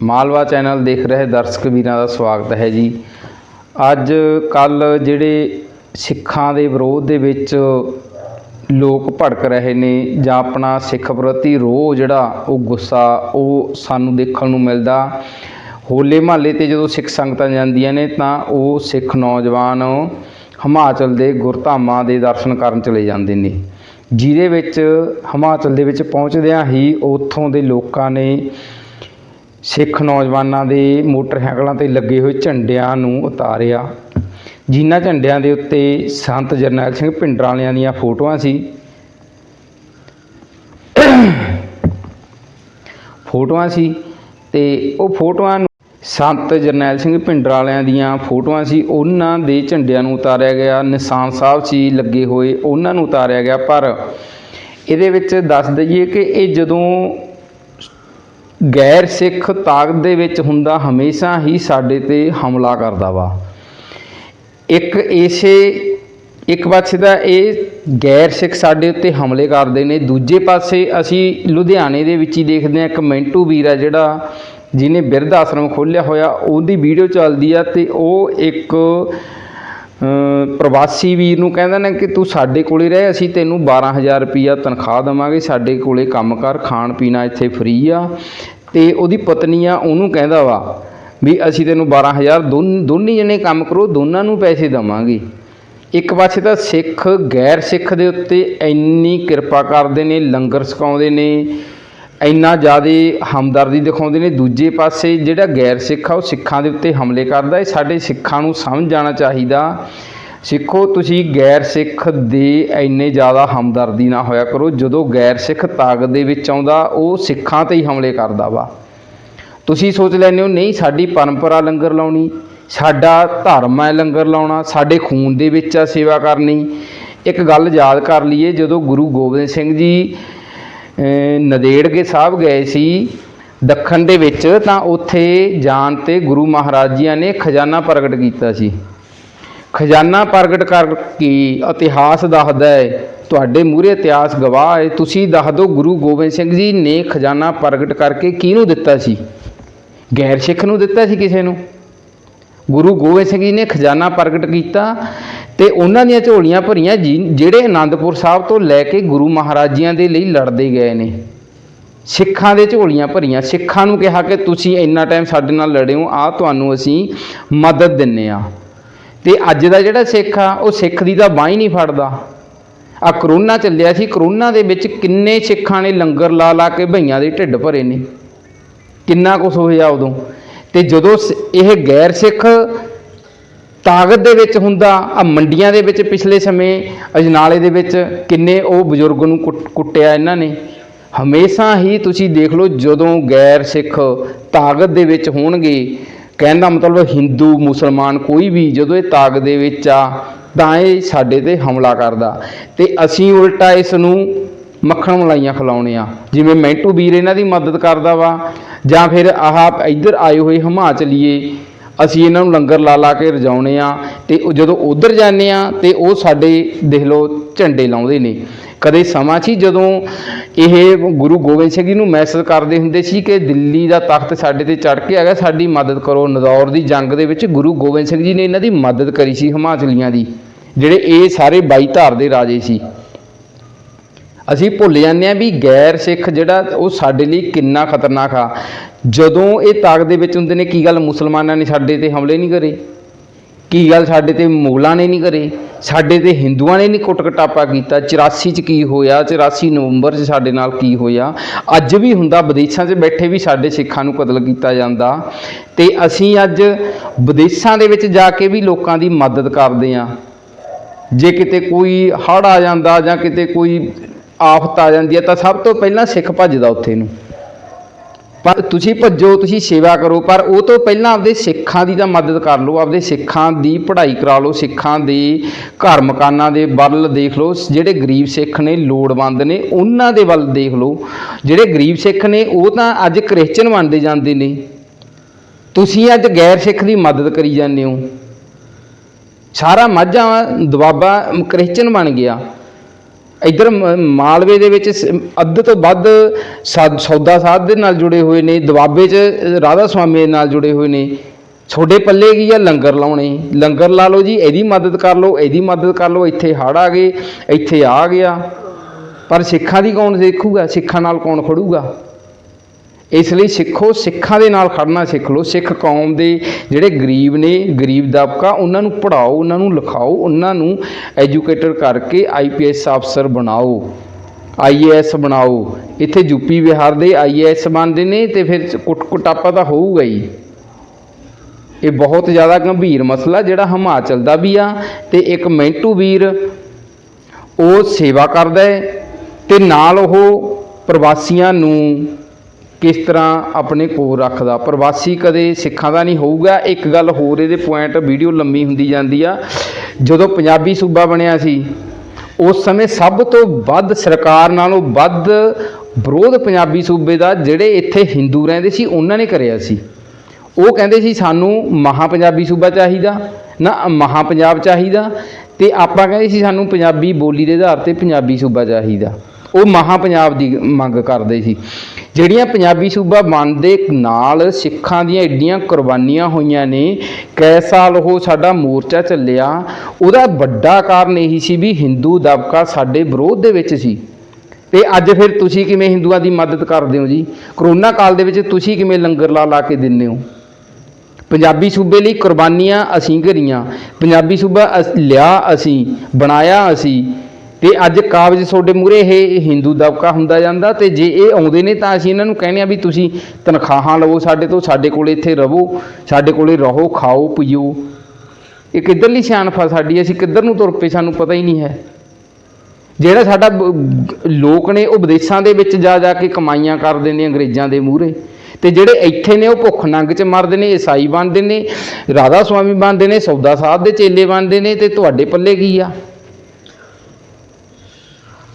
Malwa channel ਦੇਖ ਰਹੇ ਦਰਸ਼ਕ ਵੀਰਾਂ ਦਾ ਸਵਾਗਤ ਹੈ ਜੀ। ਅੱਜ ਕੱਲ ਜਿਹੜੇ ਸਿੱਖਾਂ ਦੇ ਵਿਰੋਧ ਦੇ ਵਿੱਚ ਲੋਕ ਭੜਕ ਰਹੇ ਨੇ ਜਾਂ ਆਪਣਾ ਸਿੱਖ ਪ੍ਰਤੀ ਰੋਹ ਜਿਹੜਾ ਉਹ ਗੁੱਸਾ ਉਹ ਸਾਨੂੰ ਦੇਖਣ ਨੂੰ ਮਿਲਦਾ। ਹੋਲੇ ਮਹੱਲੇ ਤੇ ਜਦੋਂ ਸਿੱਖ ਸੰਗਤਾਂ ਜਾਂਦੀਆਂ ਨੇ ਤਾਂ ਉਹ ਸਿੱਖ ਨੌਜਵਾਨ ਹਿਮਾਚਲ ਦੇ ਗੁਰਧਾਮਾਂ ਦੇ ਦਰਸ਼ਨ ਕਰਨ ਚਲੇ ਜਾਂਦੇ ਨੇ। ਜਿਹਦੇ ਵਿੱਚ ਹਿਮਾਚਲ ਦੇ ਵਿੱਚ ਪਹੁੰਚਦਿਆਂ ਹੀ ਉੱਥੋਂ ਦੇ ਲੋਕਾਂ ਨੇ ਸਿੱਖ ਨੌਜਵਾਨਾਂ ਦੇ ਮੋਟਰਸਾਈਕਲਾਂ ਤੇ ਲੱਗੇ ਹੋਏ ਝੰਡਿਆਂ ਨੂੰ ਉਤਾਰਿਆ। ਜਿਨ੍ਹਾਂ ਝੰਡਿਆਂ ਦੇ ਉੱਤੇ ਸੰਤ ਜਰਨੈਲ ਸਿੰਘ ਭਿੰਡਰਾਂ ਵਾਲਿਆਂ ਦੀਆਂ ਫੋਟੋਆਂ ਸੀ। ਫੋਟੋਆਂ ਸੀ ਤੇ ਉਹ ਫੋਟੋਆਂ ਨੂੰ ਸੰਤ ਜਰਨੈਲ ਸਿੰਘ ਭਿੰਡਰਾਂ ਵਾਲਿਆਂ ਦੀਆਂ ਫੋਟੋਆਂ ਸੀ। ਉਹਨਾਂ ਦੇ ਝੰਡਿਆਂ ਨੂੰ ਉਤਾਰਿਆ ਗਿਆ। ਨਿਸ਼ਾਨ ਸਾਹਿਬ ਸੀ ਲੱਗੇ ਹੋਏ। ਉਹਨਾਂ ਨੂੰ ਉਤਾਰਿਆ ਗਿਆ ਪਰ ਇਹਦੇ ਵਿੱਚ ਦੱਸ ਦਈਏ ਕਿ ਇਹ ਜਦੋਂ ਗੈਰ ਸਿੱਖ ਤਾਕਤ ਦੇ ਵਿੱਚ ਹੁੰਦਾ ਹਮੇਸ਼ਾ ਹੀ ਸਾਡੇ ਤੇ ਹਮਲਾ ਕਰਦਾ ਵਾ। ਇੱਕ ਇਸੇ, ਇੱਕ ਪਾਸੇ ਦਾ ਇਹ ਗੈਰ ਸਿੱਖ ਸਾਡੇ ਉੱਤੇ ਹਮਲੇ ਕਰਦੇ ਨੇ। ਦੂਜੇ ਪਾਸੇ ਅਸੀਂ ਲੁਧਿਆਣੇ ਦੇ ਵਿੱਚ ਹੀ ਦੇਖਦੇ ਹਾਂ, ਇੱਕ ਮੈਂਟੂ ਵੀਰ ਆ ਜਿਹੜਾ ਜਿਹਨੇ ਬਿਰਧ ਆਸ਼ਰਮ ਖੋਲ੍ਹਿਆ ਹੋਇਆ, ਉਹਦੀ ਵੀਡੀਓ ਚੱਲਦੀ ਆ ਤੇ ਉਹ ਇੱਕ ਪ੍ਰਵਾਸੀ ਵੀਰ ਨੂੰ ਕਹਿੰਦਾ ਨਾ ਕਿ ਤੂੰ ਸਾਡੇ ਕੋਲੇ ਰਹਿ, ਅਸੀਂ ਤੈਨੂੰ 12000 ਰੁਪਈਆ ਤਨਖਾਹ ਦੇਵਾਂਗੇ, ਸਾਡੇ ਕੋਲੇ ਕੰਮ ਕਰ, ਖਾਣ ਪੀਣਾ ਇੱਥੇ ਫ੍ਰੀ ਆ। ਤੇ ਉਹਦੀ ਪਤਨੀ ਆ, ਉਹਨੂੰ ਕਹਿੰਦਾ ਵਾ ਵੀ ਅਸੀਂ ਤੈਨੂੰ 12000 ਦੋਨ, ਦੋਨੇ ਜਣੇ ਕੰਮ ਕਰੋ, ਦੋਨਾਂ ਨੂੰ ਪੈਸੇ ਦੇਵਾਂਗੇ। ਇੱਕ ਪਾਸੇ ਤਾਂ ਸਿੱਖ, ਗੈਰ ਸਿੱਖ ਦੇ ਉੱਤੇ ਇੰਨੀ ਕਿਰਪਾ ਕਰਦੇ ਨੇ, ਲੰਗਰ ਛਕਾਉਂਦੇ ਨੇ ਇੰਨਾ ਜ਼ਿਆਦਾ ਹਮਦਰਦੀ ਦਿਖਾਉਂਦੇ ਨੇ, ਦੂਜੇ ਪਾਸੇ ਜਿਹੜਾ ਗੈਰ ਸਿੱਖ ਆ, ਉਹ ਸਿੱਖਾਂ ਦੇ ਉੱਤੇ ਹਮਲੇ ਕਰਦਾ ਇਹ ਸਾਡੇ ਸਿੱਖਾਂ ਨੂੰ ਸਮਝ ਜਾਣਾ ਚਾਹੀਦਾ। ਸਿੱਖੋ, ਤੁਸੀਂ ਗੈਰ ਸਿੱਖ ਦੇ ਇੰਨੇ ਜ਼ਿਆਦਾ ਹਮਦਰਦੀ ਨਾ ਹੋਇਆ ਕਰੋ। ਜਦੋਂ ਗੈਰ ਸਿੱਖ ਤਾਕਤ ਦੇ ਵਿੱਚ ਆਉਂਦਾ, ਉਹ ਸਿੱਖਾਂ ਤੇ ਹੀ ਹਮਲੇ ਕਰਦਾ ਵਾ। ਤੁਸੀਂ ਸੋਚ ਲੈਂਦੇ ਹੋ, ਨਹੀਂ, ਸਾਡੀ ਪਰੰਪਰਾ ਲੰਗਰ ਲਾਉਣੀ, ਸਾਡਾ ਧਰਮ ਹੈ ਲੰਗਰ ਲਾਉਣਾ, ਸਾਡੇ ਖੂਨ ਦੇ ਵਿੱਚ ਆ ਸੇਵਾ ਕਰਨੀ। ਇੱਕ ਗੱਲ ਯਾਦ ਕਰ ਲਈਏ, ਜਦੋਂ ਗੁਰੂ ਗੋਬਿੰਦ ਸਿੰਘ ਜੀ ਨਦੇੜਗੇ ਸਾਹਿਬ ਗਏ ਸੀ ਦੱਖਣ ਦੇ ਵਿੱਚ, ਤਾਂ ਉੱਥੇ ਜਾਣ ਤੇ ਗੁਰੂ ਮਹਾਰਾਜ ਜੀਆਂ ਨੇ ਖਜ਼ਾਨਾ ਪ੍ਰਗਟ ਕੀਤਾ ਸੀ। ਖਜ਼ਾਨਾ ਪ੍ਰਗਟ ਕਰਕੇ ਇਤਿਹਾਸ ਦੱਸਦਾ ਹੈ, ਤੁਹਾਡੇ ਮੂਹਰੇ ਇਤਿਹਾਸ ਗਵਾਹ ਹੈ, ਤੁਸੀਂ ਦੱਸ ਦਿਓ ਗੁਰੂ ਗੋਬਿੰਦ ਸਿੰਘ ਜੀ ਨੇ ਖਜ਼ਾਨਾ ਪ੍ਰਗਟ ਕਰਕੇ ਕਿਹਨੂੰ ਦਿੱਤਾ ਸੀ? ਗੈਰ ਸਿੱਖ ਨੂੰ ਦਿੱਤਾ ਸੀ ਕਿਸੇ ਨੂੰ? ਗੁਰੂ ਗੋਬਿੰਦ ਸਿੰਘ ਜੀ ਨੇ ਖਜ਼ਾਨਾ ਪ੍ਰਗਟ ਕੀਤਾ ਤੇ ਉਹਨਾਂ ਦੀਆਂ ਝੋਲੀਆਂ ਭਰੀਆਂ ਜੀ ਜਿਹੜੇ ਆਨੰਦਪੁਰ ਸਾਹਿਬ ਤੋਂ ਲੈ ਕੇ ਗੁਰੂ ਮਹਾਰਾਜਿਆਂ ਦੇ ਲਈ ਲੜਦੇ ਗਏ ਨੇ। ਸਿੱਖਾਂ ਦੇ ਝੋਲੀਆਂ ਭਰੀਆਂ। ਸਿੱਖਾਂ ਨੂੰ ਕਿਹਾ ਕਿ ਤੁਸੀਂ ਇੰਨਾ ਟਾਈਮ ਸਾਡੇ ਨਾਲ ਲੜਿਓ ਹੋ ਆ ਤੁਹਾਨੂੰ ਅਸੀਂ ਮਦਦ ਦਿੰਨੇ ਆ। ਤੇ ਅੱਜ ਦਾ ਜਿਹੜਾ ਸਿੱਖ ਆ, ਉਹ ਸਿੱਖ ਦੀ ਤਾਂ ਬਾਂਹ ਹੀ ਨਹੀਂ ਫੜਦਾ। ਆ ਕਰੋਨਾ ਚੱਲਿਆ ਸੀ। ਕਰੋਨਾ ਦੇ ਵਿੱਚ ਕਿੰਨੇ ਸਿੱਖਾਂ ਨੇ ਲੰਗਰ ਲਾ ਲਾ ਕੇ ਭਈਆਂ ਦੇ ਢਿੱਡ ਭਰੇ ਨੇ। ਕਿੰਨਾ ਕੁਛ ਹੋਇਆ ਉਦੋਂ। ਤੇ ਜਦੋਂ ਸ- ਇਹ ਗੈਰ ਸਿੱਖ ਤਾਕਤ ਦੇ ਵਿੱਚ ਹੁੰਦਾ ਆ ਮੰਡੀਆਂ ਦੇ ਵਿੱਚ ਪਿਛਲੇ ਸਮੇਂ, ਅਜਨਾਲੇ ਦੇ ਵਿੱਚ ਕਿੰਨੇ ਉਹ ਬਜ਼ੁਰਗ ਨੂੰ ਕੁੱਟ- ਕੁੱਟਿਆ ਇਹਨਾਂ ਨੇ। ਹਮੇਸ਼ਾ ਹੀ ਤੁਸੀਂ ਦੇਖ ਲਓ ਜਦੋਂ ਗੈਰ ਸਿੱਖ ਤਾਕਤ ਦੇ ਵਿੱਚ ਹੋਣਗੇ, ਕਹਿਣ ਦਾ ਮਤਲਬ ਹਿੰਦੂ, ਮੁਸਲਮਾਨ ਕੋਈ ਵੀ ਜਦੋਂ ਇਹ ਤਾਕਤ ਦੇ ਵਿੱਚ ਆ, ਤਾਂ ਇਹ ਸਾਡੇ ਤੇ ਹਮਲਾ ਕਰਦਾ। ਤੇ ਅਸੀਂ ਉਲਟਾ ਇਸ ਨੂੰ ਮੱਖਣ ਮਲਾਈਆਂ ਖਿਲਾਉਣੇ ਆ। ਜਿਵੇਂ ਮੈਂਟੂ ਵੀਰ ਇਹਨਾਂ ਦੀ ਮਦਦ ਕਰਦਾ ਵਾ, ਜਾਂ ਫਿਰ ਆਹ ਇੱਧਰ ਆਏ ਹੋਏ ਹਿਮਾਚਲੀਏ ਅਸੀਂ ਇਹਨਾਂ ਨੂੰ ਲੰਗਰ ਲਾ ਲਾ ਕੇ ਰਜਾਉਣੇ ਆ ਤੇ ਉਹ ਜਦੋਂ ਉਧਰ ਜਾਂਦੇ ਆ ਤੇ ਉਹ ਸਾਡੇ ਦੇਖ ਲਓ ਝੰਡੇ ਲਾਉਂਦੇ ਨੇ। ਕਦੇ ਸਮਾਂ ਸੀ ਜਦੋਂ ਇਹ ਗੁਰੂ ਗੋਬਿੰਦ ਸਿੰਘ ਜੀ ਨੂੰ ਮੈਸੇਜ ਕਰਦੇ ਹੁੰਦੇ ਸੀ ਕਿ ਦਿੱਲੀ ਦਾ ਤਖਤ ਸਾਡੇ ਤੇ ਚੜ ਕੇ ਆ ਗਿਆ, ਸਾਡੀ ਮਦਦ ਕਰੋ। ਨਦੌਰ ਦੀ ਜੰਗ ਦੇ ਵਿੱਚ ਗੁਰੂ ਗੋਬਿੰਦ ਸਿੰਘ ਜੀ ਨੇ ਇਹਨਾਂ ਦੀ ਮਦਦ ਕਰੀ ਸੀ ਹਿਮਾਚਲੀਆਂ ਦੀ, ਜਿਹੜੇ ਇਹ ਸਾਰੇ ਬਾਈ ਧਾਰ ਦੇ ਰਾਜੇ ਸੀ। ਅਸੀਂ ਭੁੱਲ ਜਾਂਦੇ ਹਾਂ ਵੀ ਗੈਰ ਸਿੱਖ ਜਿਹੜਾ, ਉਹ ਸਾਡੇ ਲਈ ਕਿੰਨਾ ਖਤਰਨਾਕ ਆ। ਜਦੋਂ ਇਹ ਤਾਕਤ ਦੇ ਵਿੱਚ ਹੁੰਦੇ ਨੇ, ਕੀ ਗੱਲ ਮੁਸਲਮਾਨਾਂ ਨੇ ਸਾਡੇ ਤੇ ਹਮਲੇ ਨਹੀਂ ਕਰੇ? ਕੀ ਗੱਲ ਸਾਡੇ ਤੇ ਮੁਗਲਾਂ ਨੇ ਨਹੀਂ ਕਰੇ? ਸਾਡੇ ਤੇ ਹਿੰਦੂਆਂ ਨੇ ਨਹੀਂ ਕੁੱਟ ਕਟਾਪਾ ਕੀਤਾ? 84 ਚ ਕੀ ਹੋਇਆ? 84 ਨਵੰਬਰ ਚ ਸਾਡੇ ਨਾਲ ਕੀ ਹੋਇਆ? ਅੱਜ ਵੀ ਹੁੰਦਾ, ਵਿਦੇਸ਼ਾਂ 'ਚ ਬੈਠੇ ਵੀ ਸਾਡੇ ਸਿੱਖਾਂ ਨੂੰ ਕਤਲ ਕੀਤਾ ਜਾਂਦਾ। ਤੇ ਅਸੀਂ ਅੱਜ ਵਿਦੇਸ਼ਾਂ ਦੇ ਵਿੱਚ ਜਾ ਕੇ ਵੀ ਲੋਕਾਂ ਦੀ ਮਦਦ ਕਰਦੇ ਹਾਂ। ਜੇ ਕਿਤੇ ਕੋਈ ਹੜ੍ਹ ਆ ਜਾਂਦਾ ਜਾਂ ਕਿਤੇ ਕੋਈ ਆਫਤ ਆ ਜਾਂਦੀ ਹੈ, ਤਾਂ ਸਭ ਤੋਂ ਪਹਿਲਾਂ ਸਿੱਖ ਭੱਜਦਾ ਉੱਥੇ ਨੂੰ। ਪਰ ਤੁਸੀਂ ਭੱਜੋ, ਤੁਸੀਂ ਸੇਵਾ ਕਰੋ, ਪਰ ਉਹ ਤੋਂ ਪਹਿਲਾਂ ਆਪਦੇ ਸਿੱਖਾਂ ਦੀ ਤਾਂ ਮਦਦ ਕਰ ਲਓ, ਆਪਦੇ ਸਿੱਖਾਂ ਦੀ ਪੜ੍ਹਾਈ ਕਰਾ ਲਓ, ਸਿੱਖਾਂ ਦੇ ਘਰ ਮਕਾਨਾਂ ਦੇ ਵੱਲ ਦੇਖ ਲਓ, ਜਿਹੜੇ ਗਰੀਬ ਸਿੱਖ ਨੇ, ਲੋੜਵੰਦ ਨੇ, ਉਹਨਾਂ ਦੇ ਵੱਲ ਦੇਖ ਲਓ। ਜਿਹੜੇ ਗਰੀਬ ਸਿੱਖ ਨੇ, ਉਹ ਤਾਂ ਅੱਜ ਕ੍ਰਿਸਚਨ ਬਣਦੇ ਜਾਂਦੇ ਨੇ। ਤੁਸੀਂ ਅੱਜ ਗੈਰ ਸਿੱਖ ਦੀ ਮਦਦ ਕਰੀ ਜਾਂਦੇ ਹੋ। ਸਾਰਾ ਮਾਝਾ ਦੁਆਬਾ ਕ੍ਰਿਸਚਨ ਬਣ ਗਿਆ। ਇੱਧਰ ਮ- ਮਾਲਵੇ ਦੇ ਵਿੱਚ ਸ- ਅੱਧ ਤੋਂ ਵੱਧ ਸਾ- ਸੌਦਾ ਸਾਧ ਦੇ ਨਾਲ ਜੁੜੇ ਹੋਏ ਨੇ, ਦੁਆਬੇ 'ਚ ਰਾਧਾ ਸੁਆਮੀ ਦੇ ਨਾਲ ਜੁੜੇ ਹੋਏ ਨੇ। ਛੋਡੇ ਪੱਲੇ ਕੀ ਆ? ਲੰਗਰ ਲਾਉਣੇ। ਲੰਗਰ ਲਾ ਲਓ ਜੀ, ਇਹਦੀ ਮਦਦ ਕਰ ਲਓ, ਇਹਦੀ ਮਦਦ ਕਰ ਲਓ, ਇੱਥੇ ਹੜ੍ਹ ਆ ਗਏ, ਇੱਥੇ ਆ ਗਿਆ। ਪਰ ਸਿੱਖਾਂ ਦੀ ਕੌਣ ਦੇਖੂਗਾ? ਸਿੱਖਾਂ ਨਾਲ ਕੌਣ ਖੜੂਗਾ? ਇਸ ਲਈ ਸਿੱਖੋ, ਸਿੱਖਾਂ ਦੇ ਨਾਲ ਖੜਨਾ ਸਿੱਖ ਲਓ। ਸਿੱਖ ਕੌਮ ਦੇ ਜਿਹੜੇ ਗਰੀਬ ਨੇ, ਗਰੀਬ ਦਬਕਾ, ਉਹਨਾਂ ਨੂੰ ਪੜ੍ਹਾਓ, ਉਹਨਾਂ ਨੂੰ ਲਿਖਾਓ, ਉਹਨਾਂ ਨੂੰ ਐਜੂਕੇਟਡ ਕਰਕੇ ਆਈਪੀਐਸ ਅਫਸਰ ਬਣਾਓ ਆਈਏਐਸ ਬਣਾਓ। ਇੱਥੇ ਯੂਪੀ ਬਿਹਾਰ ਦੇ ਆਈਏਐਸ ਬਣਦੇ ਨੇ ਤੇ ਫਿਰ ਕੁੱਟ ਕੁਟਾਪਾ ਤਾਂ ਹੋਊਗਾ ਹੀ। ਇਹ ਬਹੁਤ ਜ਼ਿਆਦਾ ਗੰਭੀਰ ਮਸਲਾ ਜਿਹੜਾ ਹਿਮਾਚਲ ਦਾ ਵੀ ਆ ਤੇ ਇੱਕ ਮੈਂਟੂ ਵੀਰ, ਉਹ ਸੇਵਾ ਕਰਦਾ ਹੈ ਤੇ ਨਾਲ ਉਹ ਪ੍ਰਵਾਸੀਆਂ ਨੂੰ ਕਿਸ ਤਰ੍ਹਾਂ ਆਪਣੇ ਕੋਲ ਰੱਖਦਾ? ਪ੍ਰਵਾਸੀ ਕਦੇ ਸਿੱਖਾਂ ਦਾ ਨਹੀਂ ਹੋਊਗਾ। ਇੱਕ ਗੱਲ ਹੋਰ, ਇਹਦੇ ਪੁਆਇੰਟ ਵੀਡੀਓ ਲੰਮੀ ਹੁੰਦੀ ਜਾਂਦੀ ਆ। ਜਦੋਂ ਪੰਜਾਬੀ ਸੂਬਾ ਬਣਿਆ ਸੀ, ਉਸ ਸਮੇਂ ਸਭ ਤੋਂ ਵੱਧ ਸਰਕਾਰ ਨਾਲੋਂ ਵੱਧ ਵਿਰੋਧ ਪੰਜਾਬੀ ਸੂਬੇ ਦਾ, ਜਿਹੜੇ ਇੱਥੇ ਹਿੰਦੂ ਰਹਿੰਦੇ ਸੀ, ਉਹਨਾਂ ਨੇ ਕਰਿਆ ਸੀ। ਉਹ ਕਹਿੰਦੇ ਸੀ, ਸਾਨੂੰ ਮਹਾ ਪੰਜਾਬੀ ਸੂਬਾ ਚਾਹੀਦਾ, ਨਾ ਮਹਾ ਪੰਜਾਬ ਚਾਹੀਦਾ। ਤੇ ਆਪਾਂ ਕਹਿੰਦੇ ਸੀ, ਸਾਨੂੰ ਪੰਜਾਬੀ ਬੋਲੀ ਦੇ ਆਧਾਰ ਤੇ ਪੰਜਾਬੀ ਸੂਬਾ ਚਾਹੀਦਾ। ਉਹ ਮਹਾ ਪੰਜਾਬ ਦੀ ਮੰਗ ਕਰਦੇ ਸੀ। ਜਿਹੜੀਆਂ ਪੰਜਾਬੀ ਸੂਬਾ ਬਣਦੇ ਨਾਲ ਸਿੱਖਾਂ ਦੀਆਂ ਐਡੀਆਂ ਕੁਰਬਾਨੀਆਂ ਹੋਈਆਂ ਨੇ ਕੈ ਸਾਲ ਉਹ ਸਾਡਾ ਮੋਰਚਾ ਚੱਲਿਆ, ਉਹਦਾ ਵੱਡਾ ਕਾਰਨ ਇਹੀ ਸੀ ਵੀ ਹਿੰਦੂ ਦਬਕਾ ਸਾਡੇ ਵਿਰੋਧ ਦੇ ਵਿੱਚ ਸੀ। ਤੇ ਅੱਜ ਫਿਰ ਤੁਸੀਂ ਕਿਵੇਂ ਹਿੰਦੂਆਂ ਦੀ ਮਦਦ ਕਰਦੇ ਹੋ ਜੀ? ਕਰੋਨਾ ਕਾਲ ਦੇ ਵਿੱਚ ਤੁਸੀਂ ਕਿਵੇਂ ਲੰਗਰ ਲਾ ਲਾ ਕੇ ਦਿੰਦੇ ਹੋ? ਪੰਜਾਬੀ ਸੂਬੇ ਲਈ ਕੁਰਬਾਨੀਆਂ ਅਸੀਂ ਕਰੀਆਂ ਪੰਜਾਬੀ ਸੂਬਾ ਅਸ- ਲਿਆ ਅਸੀਂ, ਬਣਾਇਆ ਅਸੀਂ ਤੇ ਅੱਜ ਕਾਬਜ ਤੁਹਾਡੇ ਮੂਰੇ ਇਹ ਹਿੰਦੂ ਦਬਕਾ ਹੁੰਦਾ ਜਾਂਦਾ ਤੇ ਜੇ ਇਹ ਆਉਂਦੇ ਨੇ ਤਾਂ ਅਸੀਂ ਇਹਨਾਂ ਨੂੰ ਕਹਿੰਦੇ ਆ ਵੀ ਤੁਸੀਂ ਤਨਖਾਹਾਂ ਲਵੋ ਸਾਡੇ ਤੋਂ, ਸਾਡੇ ਕੋਲ ਇੱਥੇ ਰਹੋ, ਸਾਡੇ ਕੋਲੇ ਰਹੋ, ਖਾਓ, ਪੀਓ। ਇਹ ਕਿੱਧਰਲੀ ਸਿਆਣਪ ਆ ਸਾਡੀ? ਅਸੀਂ ਕਿੱਧਰ ਨੂੰ ਤੁਰ ਪਏ? ਸਾਨੂੰ ਪਤਾ ਹੀ ਨਹੀਂ ਹੈ। ਜਿਹੜਾ ਸਾਡਾ ਲੋਕ ਨੇ ਉਹ ਵਿਦੇਸ਼ਾਂ ਦੇ ਵਿੱਚ ਜਾ ਜਾ ਕੇ ਕਮਾਈਆਂ ਕਰਦੇ ਨੇ ਅੰਗਰੇਜ਼ਾਂ ਦੇ ਮੂਹਰੇ। ਤੇ ਜਿਹੜੇ ਇੱਥੇ ਨੇ ਉਹ ਭੁੱਖ ਨੰਗ ਚ ਮਰਦੇ ਨੇ, ਈਸਾਈ ਬਣਦੇ ਨੇ, ਰਾਧਾ ਸੁਆਮੀ ਬਣਦੇ ਨੇ, ਸੌਦਾ ਸਾਹਿਬ ਦੇ ਚੇਲੇ ਬਣਦੇ ਨੇ ਤੇ ਤੁਹਾਡੇ ਪੱਲੇ ਕੀ ਆ?